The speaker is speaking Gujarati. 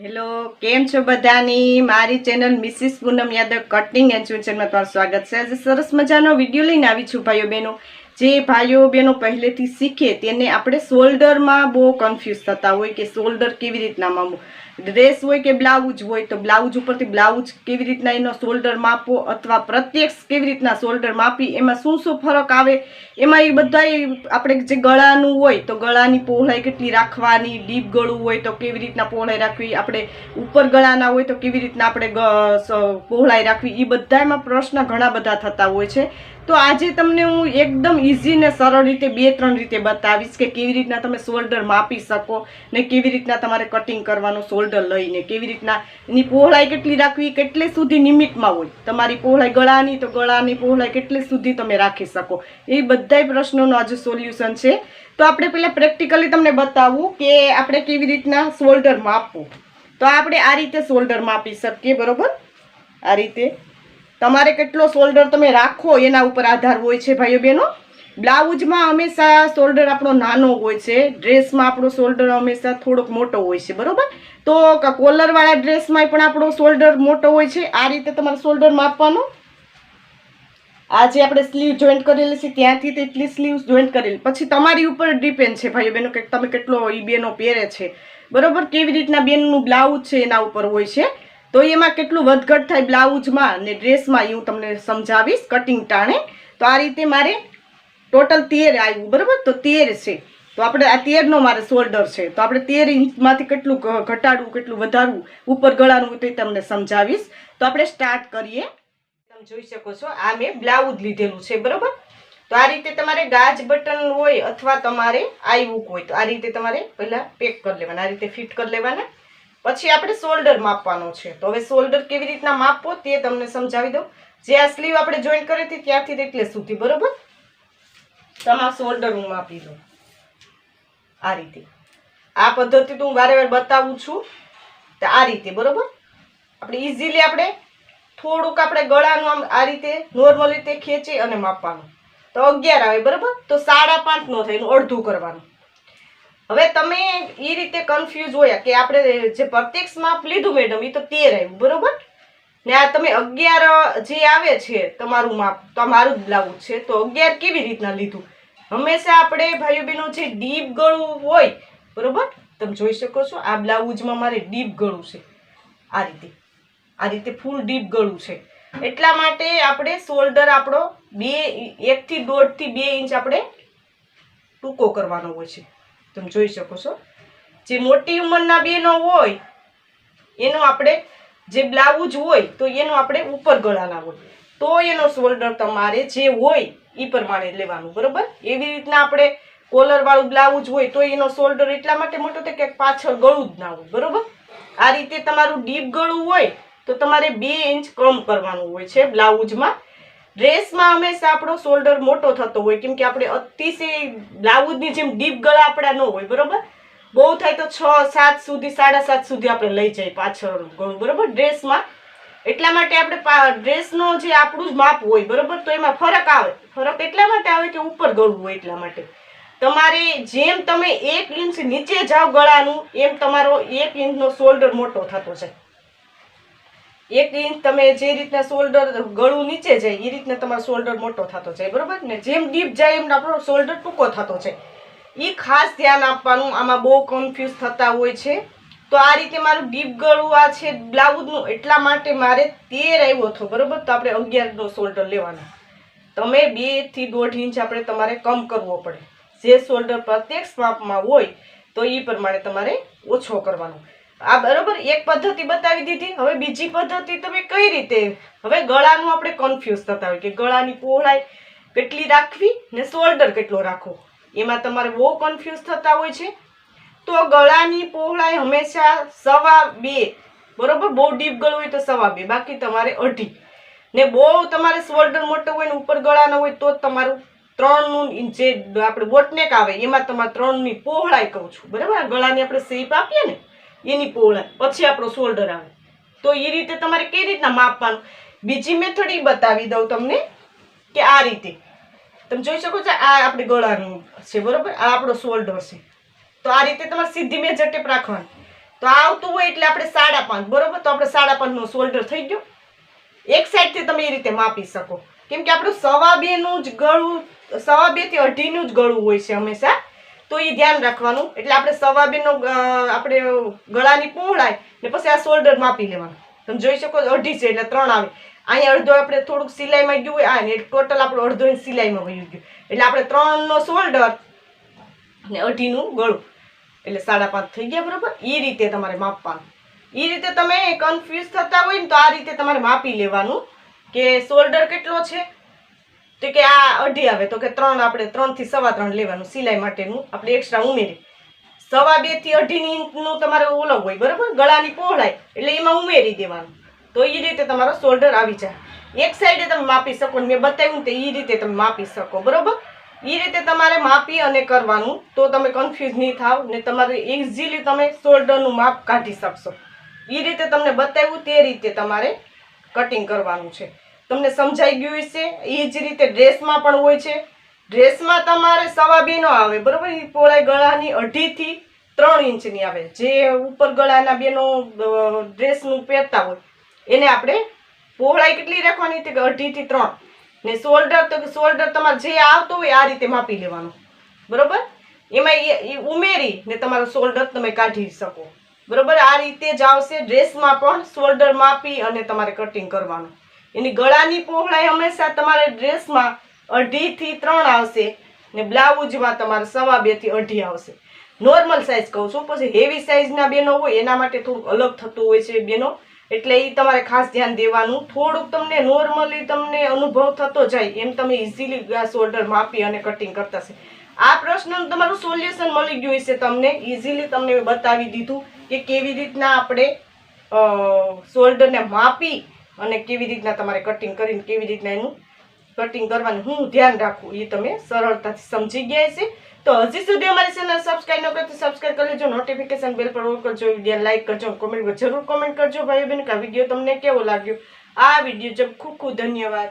હેલો, કેમ છો બધાની? મારી channel Mrs Poonam Yadav cutting and ચૂંચનમાં તમારું સ્વાગત છે. આજે સરસ મજાનો વીડિયો લઈને આવી છું ભાઈઓ બહેનો. જે ભાઈઓ બહેનો પહેલેથી શીખે તેને આપણે શોલ્ડરમાં બહુ કન્ફ્યુઝ થતા હોય કે શોલ્ડર કેવી રીતના મામું ડ્રેસ હોય કે બ્લાઉઝ હોય, તો બ્લાઉઝ ઉપરથી બ્લાઉઝ કેવી રીતના એનો શોલ્ડર માપવો અથવા પ્રત્યક્ષ કેવી રીતના શોલ્ડર માપી એમાં શું શું ફરક આવે? એમાં એ બધા આપણે જે ગળાનું હોય, તો ગળાની પહોળાઈ કેટલી રાખવાની, ડીપ ગળું હોય તો કેવી રીતના પહોળાઈ રાખવી, આપણે ઉપર ગળાના હોય તો કેવી રીતના આપણે પહોળાઈ રાખવી એ બધામાં પ્રશ્ન ઘણા બધા થતા હોય છે. તો આજે તમને હું એકદમ ઇઝી ને સરળ રીતે બે, ત્રણ રીતે બતાવીશ કે કેવી રીતના તમે શોલ્ડર માપી શકો ને કેવી રીતના તમારે કટિંગ કરવાનું, શોલ્ડર લઈને કેવી રીતના એની પહોળાઈ કેટલી રાખવી, કેટલે સુધી નિમિટમાં હોય? તમારી પહોળાઈ ગળાની, તો ગળાની પહોળાઈ કેટલે સુધી તમે રાખી શકો? એ બધાય પ્રશ્નોનું આજે સોલ્યુશન છે. તો આપણે પહેલાં પ્રેક્ટિકલી તમને બતાવું કે આપણે કેવી રીતના શોલ્ડર માપવું. તો આપણે આ રીતે શોલ્ડર માપી શકીએ, બરોબર? આ રીતે. તમારે કેટલો શોલ્ડર તમે રાખો એના ઉપર આધાર હોય છે ભાઈઓ બહેનો બ્લાઉઝમાં હંમેશા શોલ્ડર આપણો નાનો હોય છે ડ્રેસમાં આપણો શોલ્ડર હંમેશા થોડોક મોટો હોય છે, બરાબર? તો કોલરવાળા ડ્રેસમાં પણ આપણો શોલ્ડર મોટો હોય છે, આ રીતે તમારે શોલ્ડર માપવાનો. આ જે આપણે સ્લીવ જોઈન્ટ કરેલી છે, ત્યાંથી તેટલી સ્લીવ જોઈન્ટ કરેલી. પછી તમારી ઉપર ડિપેન્ડ છે ભાઈ બહેનો, કે તમે કેટલો એ બેનો પહેરે છે. બરાબર? કેવી રીતના બેનનું બ્લાઉઝ છે એના ઉપર હોય છે. તો એમાં કેટલું વધઘટ થાય બ્લાઉઝમાં ને ડ્રેસમાં એ હું તમને સમજાવીશ કટિંગ ટાણે. તો આ રીતે મારે ટોટલ તેર આવ્યું, બરાબર? તો તેર છે. તો આપણે આ તેરનો મારે શોલ્ડર છે. તો આપણે તેર ઇંચમાંથી કેટલું ઘટાડવું, કેટલું વધારવું, ઉપર ગળાનું તે તમને સમજાવીશ. તો આપણે સ્ટાર્ટ કરીએ. તમે જોઈ શકો છો, આ મેં બ્લાઉઝ લીધેલું છે, બરાબર? તો આ રીતે તમારે ગાજ બટન હોય અથવા તમારે આવ્યું હોય, તો આ રીતે તમારે પહેલાં પેક કરી લેવાના, આ રીતે ફિટ કરી લેવાના. પછી આપણે શોલ્ડર માપવાનો છે. તો હવે શોલ્ડર કેવી રીતના માપવો તે તમને સમજાવી દઉં. જે આ સ્લીવ આપણે જોઈન કરી હતી ત્યાંથી એટલે સુધી, બરોબર? તમારા શોલ્ડર હું માપી દઉં. આ રીતે. આ પદ્ધતિ તો હું વારે વાર બતાવું છું. તો આ રીતે, બરોબર? આપણે ઇઝીલી આપણે થોડુંક આપણે ગળાનું આમ આ રીતે નોર્મલ રીતે ખેંચી અને માપવાનું. તો અગિયાર આવે, બરોબર? તો સાડા પાંચ નો થાય, એનું અડધું કરવાનું. હવે તમે એ રીતે કન્ફ્યુઝ હોય કે આપણે જે પ્રત્યક્ષ માપ લીધું મેડમ એ તો તેર આવ્યું, બરોબર? ને આ તમે અગિયાર જે આવે છે, તમારું માપ તો આ મારું જ બ્લાઉઝ છે, તો અગિયાર કેવી રીતના લીધું? હંમેશા આપણે ભાઈઓ બહેનો જે ડીપ ગળું હોય, બરોબર? તમે જોઈ શકો છો, આ બ્લાઉઝમાં મારે ડીપ ગળું છે. આ રીતે. આ રીતે ફૂલ ડીપ ગળું છે. એટલા માટે આપણે શોલ્ડર આપણો બે, એકથી દોઢથી બે ઇંચ આપણે ટૂંકો કરવાનો હોય છે. તમે જોઈ શકો છો. જે મોટી ઉંમરના બેનો હોય, એનો આપણે જે બ્લાઉઝ હોય તો એનો આપણે ઉપર ગળાના હોય. તો એનો શોલ્ડર તમારે જે હોય એ પ્રમાણે લેવાનું, બરોબર? એવી રીતના આપણે કોલરવાળું બ્લાઉઝ હોય તો એનો શોલ્ડર એટલા માટે મોટો થાય કે પાછળ ગળું જ ના હોય, બરોબર? આ રીતે તમારું ડીપ ગળું હોય તો તમારે બે ઇંચ કમ કરવાનું હોય છે બ્લાઉઝમાં. ડ્રેસમાં હંમેશા આપણો શોલ્ડર મોટો થતો હોય, કેમ કે આપણે અતિશય બ્લાઉઝની જેમ ડીપ ગળા આપણા ન હોય, બરોબર? બહુ થાય તો છ, સાત સુધી, સાડા સાત સુધી આપણે લઈ જઈએ પાછળ બરોબર? ડ્રેસમાં. એટલા માટે આપણે ડ્રેસનો જે આપણું જ માપ હોય, બરોબર? તો એમાં ફરક આવે. ફરક એટલા માટે આવે કે ઉપર ગળું હોય એટલા માટે. તમારે જેમ તમે એક ઇંચ નીચે જાઓ ગળાનું, એમ તમારો એક ઇંચનો શોલ્ડર મોટો થતો છે એક ઇંચ તમે જે રીતના શોલ્ડર ગળું નીચે જાય, એ રીતના તમારો શોલ્ડર મોટો થતો જાય, બરોબર? ને જેમ ડીપ જાય એમ આપણો શોલ્ડર ટૂંકો થતો જાય. એ ખાસ ધ્યાન આપવાનું, આમાં બહુ કન્ફ્યુઝ થતા હોય છે. તો આ રીતે મારું ડીપ ગળું આ છે બ્લાઉઝનું એટલા માટે મારે તેર આવ્યો હતો, બરાબર? તો આપણે અગિયારનો શોલ્ડર લેવાનો. તમે બેથી દોઢ ઇંચ આપણે તમારે કમ કરવો પડે. જે શોલ્ડર પ્રત્યેક સ્વાપમાં હોય, તો એ પ્રમાણે તમારે ઓછો કરવાનો. આ બરાબર? એક પદ્ધતિ બતાવી દીધી. હવે બીજી પદ્ધતિ તમે કઈ રીતે? હવે ગળાનું આપણે કન્ફ્યુઝ થતા હોય કે ગળાની પહોળાઈ કેટલી રાખવી ને શોલ્ડર કેટલો રાખવો? એમાં તમારે બહુ કન્ફ્યુઝ થતા હોય છે. તો ગળાની પહોળાઈ હંમેશા સવા બે, બરોબર? બહુ ડીપ ગળું હોય તો સવા બે, બાકી તમારે અઢી. ને બહુ તમારે શોલ્ડર મોટો હોય ને ઉપર ગળાનો હોય તો તમારું ત્રણનું જે આપણે બોટનેક આવે, એમાં તમારે ત્રણની પહોળાઈ કહું છું, બરાબર? ગળાની આપણે શેપ આપીએ ને, એની પહોળાઈ, પછી આપણો શોલ્ડર આવે. તો એ રીતે તમારે કઈ રીતના માપવાનું? બીજી મેથડ એ બતાવી દઉં તમને કે આ રીતે. તમે જોઈ શકો છો, આ આપણે ગળાનું છે, બરોબર? આ આપણો શોલ્ડર છે. તો આ રીતે તમારે સીધી મેજર ટેપ રાખવાની. તો આ આવતું હોય એટલે આપણે સાડા પાંચ, બરોબર? તો આપણે સાડા પાંચનો શોલ્ડર થઈ ગયો. એક સાઈડથી તમે એ રીતે માપી શકો. કેમ કે આપણું સવા બેનું જ ગળું, સવા બેથી અઢીનું જ ગળું હોય છે હંમેશા. તો એ ધ્યાન રાખવાનું. એટલે આપણે સવા બેનો આપણે ગળાની પહોળાય ને પછી આ શોલ્ડર માપી લેવાનું. તમે જોઈ શકો અઢી છે એટલે ત્રણ આવે. અહીંયા અડધો આપણે થોડુંક સિલાઈમાં ગયું હોય, આ ટોટલ આપણું અડધો ઇંચ સિલાઈમાં વયું ગયું. એટલે આપણે ત્રણનો શોલ્ડર ને અઢીનું ગળું. એટલે સાડા પાંચ થઈ ગયા બરોબર? એ રીતે તમારે માપવાનું. એ રીતે તમે કન્ફ્યુઝ થતા હોય ને તો આ રીતે તમારે માપી લેવાનું કે શોલ્ડર કેટલો છે? તો કે આ અઢી આવે. તો કે ત્રણ આપણે ત્રણથી સવા ત્રણ લેવાનું સિલાઈ માટેનું. આપણે એક્સ્ટ્રા ઉમેરી સવા બેથી અઢીની અઢી ઇંચનું તમારે ઓલો હોય, બરાબર? ગળાની પહોળાઈ. એટલે એમાં ઉમેરી દેવાનું. તો એ રીતે તમારો શોલ્ડર આવી જાય. એક સાઈડે તમે માપી શકો મેં બતાવ્યું તો એ રીતે તમે માપી શકો, બરોબર? એ રીતે તમારે માપી અને કરવાનું, તો તમે કન્ફ્યુઝ નહીં થાવ ને તમારે ઇઝીલી તમે શોલ્ડરનું માપ કાઢી શકશો. એ રીતે તમને બતાવ્યું તે રીતે તમારે કટિંગ કરવાનું છે. તમને સમજાઈ ગયું હશે? એ જ રીતે ડ્રેસમાં પણ હોય છે. ડ્રેસમાં તમારે સવા બે નો આવે, બરોબર? એ પોળાઈ ગળાની અઢીથી ત્રણ ઇંચની આવે. જે ઉપર ગળાના બેનો ડ્રેસનું પહેરતા હોય એને આપણે પહોળાઈ કેટલી રાખવાની હતી કે અઢીથી ત્રણ? ને શોલ્ડર તો શોલ્ડર તમારે જે આવતો હોય આ રીતે માપી લેવાનું. બરોબર? એમાં એ- ઉમેરી ને તમારો શોલ્ડર તમે કાઢી શકો. બરોબર? આ રીતે જ આવશે ડ્રેસમાં પણ શોલ્ડર માપી અને તમારે કટિંગ કરવાનું. એની ગળાની પહોળાઈ હંમેશા તમારે ડ્રેસમાં અઢીથી ત્રણ આવશે ને બ્લાઉઝમાં તમારે સવા બેથી અઢી આવશે. નોર્મલ સાઇઝ કહું છું. પછી હેવી સાઇઝના બેનો હોય, એના માટે થોડુંક અલગ થતું હોય છે બેનો. એટલે એ તમારે ખાસ ધ્યાન દેવાનું. થોડુંક તમને નોર્મલી તમને અનુભવ થતો જાય, એમ તમે ઇઝીલી આ ઓર્ડર માપી અને કટિંગ કરતા છે આ પ્રશ્નનું તમારું સોલ્યુશન મળી ગયું હશે તમને. ઇઝીલી તમને બતાવી દીધું કે કેવી રીતના આપણે શોલ્ડરને માપી અને કેવી રીતના તમારે કટિંગ કરીને કેવી રીતના એનું કટિંગ કરવાનું હું ધ્યાન રાખું એ તમે સરળતાથી સમજી ગયા છે તો હજી સુધી અમારી ચેનલ સબસ્ક્રાઈબ ન કરો સબસ્ક્રાઈબ કરી લેજો. નોટિફિકેશન બેલ પર ઓન કરજો, વીડિયો લાઈક કરજો કોમેન્ટ જરૂર કોમેન્ટ કરજો ભાઈ બહેન, કે આ વીડિયો તમને કેવો લાગ્યો? આ વીડિયો જબ ખૂબ ખૂબ ધન્યવાદ.